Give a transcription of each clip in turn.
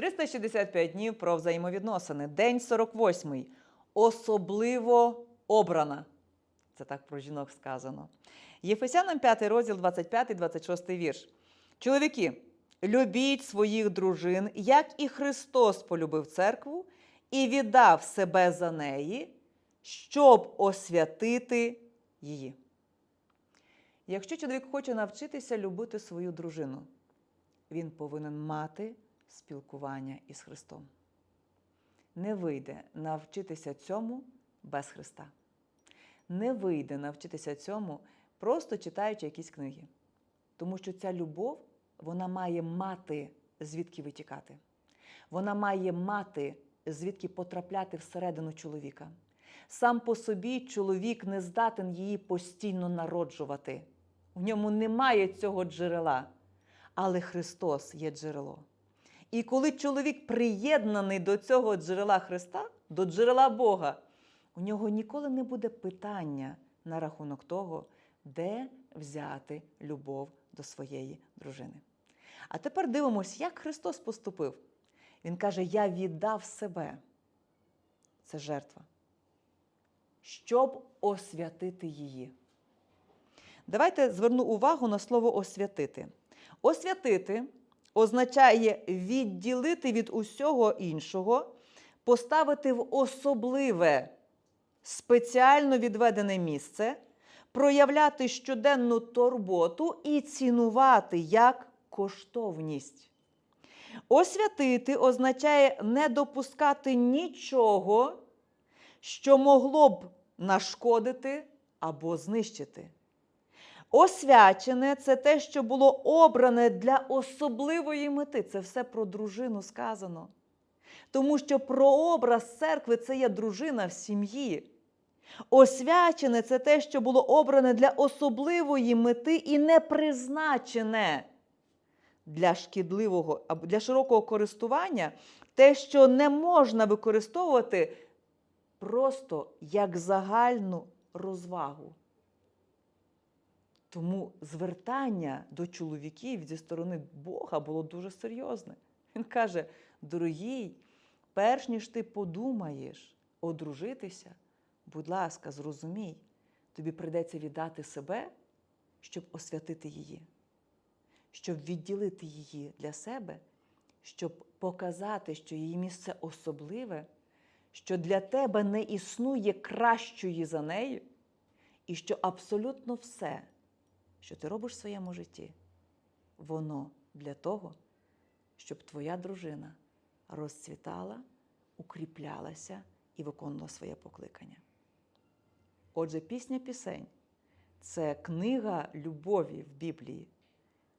365 днів про взаємовідносини. День 48. Особливо обрана. Це так про жінок сказано. Єфесянам 5 розділ 25-26 вірш. Чоловіки, любіть своїх дружин, як і Христос полюбив церкву і віддав себе за неї, щоб освятити її. Якщо чоловік хоче навчитися любити свою дружину, він повинен мати спілкування із Христом. Не вийде навчитися цьому без Христа. Не вийде навчитися цьому, просто читаючи якісь книги. Тому що ця любов вона має мати звідки витікати. Вона має мати звідки потрапляти всередину чоловіка. Сам по собі чоловік не здатен її постійно народжувати. В ньому немає цього джерела. Але Христос є джерело. І коли чоловік приєднаний до цього джерела Христа, до джерела Бога, у нього ніколи не буде питання на рахунок того, де взяти любов до своєї дружини. А тепер дивимось, як Христос поступив. Він каже: Я віддав себе. Це жертва. Щоб освятити її. Давайте зверну увагу на слово освятити. Освятити означає відділити від усього іншого, поставити в особливе, спеціально відведене місце, проявляти щоденну турботу і цінувати як коштовність. Освятити означає не допускати нічого, що могло б нашкодити або знищити. Освячене це те, що було обране для особливої мети. Це все про дружину сказано. Тому що прообраз церкви це є дружина в сім'ї. Освячене це те, що було обране для особливої мети і не призначене для шкідливого або для широкого користування, те, що не можна використовувати просто як загальну розвагу. Тому звертання до чоловіків зі сторони Бога було дуже серйозне. Він каже: дорогий, перш ніж ти подумаєш одружитися, будь ласка, зрозумій, тобі прийдеться віддати себе, щоб освятити її, щоб відділити її для себе, щоб показати, що її місце особливе, що для тебе не існує кращої за неї, і що абсолютно все що ти робиш в своєму житті, воно для того, щоб твоя дружина розцвітала, укріплялася і виконувала своє покликання. Отже, пісня пісень це книга любові в Біблії.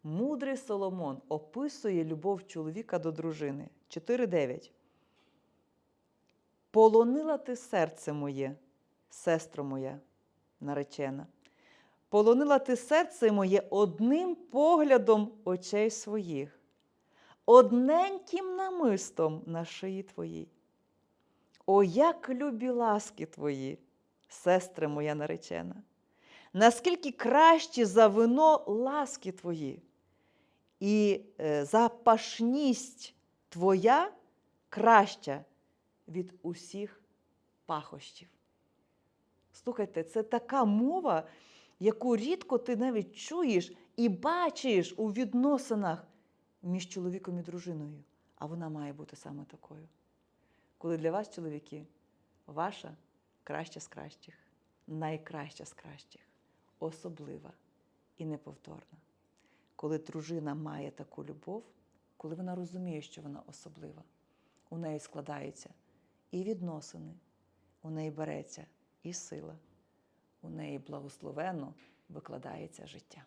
Мудрий Соломон описує любов чоловіка до дружини. 4.9. Полонила ти серце моє, сестро моя наречена. Полонила ти серце моє одним поглядом очей своїх, одненьким намистом на шиї твоїй. О, як любі ласки твої, сестре моя наречена, наскільки кращі за вино ласки твої, і е, запашність твоя краща від усіх пахощів. Слухайте, це така мова яку рідко ти навіть чуєш і бачиш у відносинах між чоловіком і дружиною. А вона має бути саме такою. Коли для вас, чоловіки, ваша краща з кращих, найкраща з кращих, особлива і неповторна. Коли дружина має таку любов, коли вона розуміє, що вона особлива, у неї складаються і відносини, у неї береться і сила у неї благословенно викладається життя.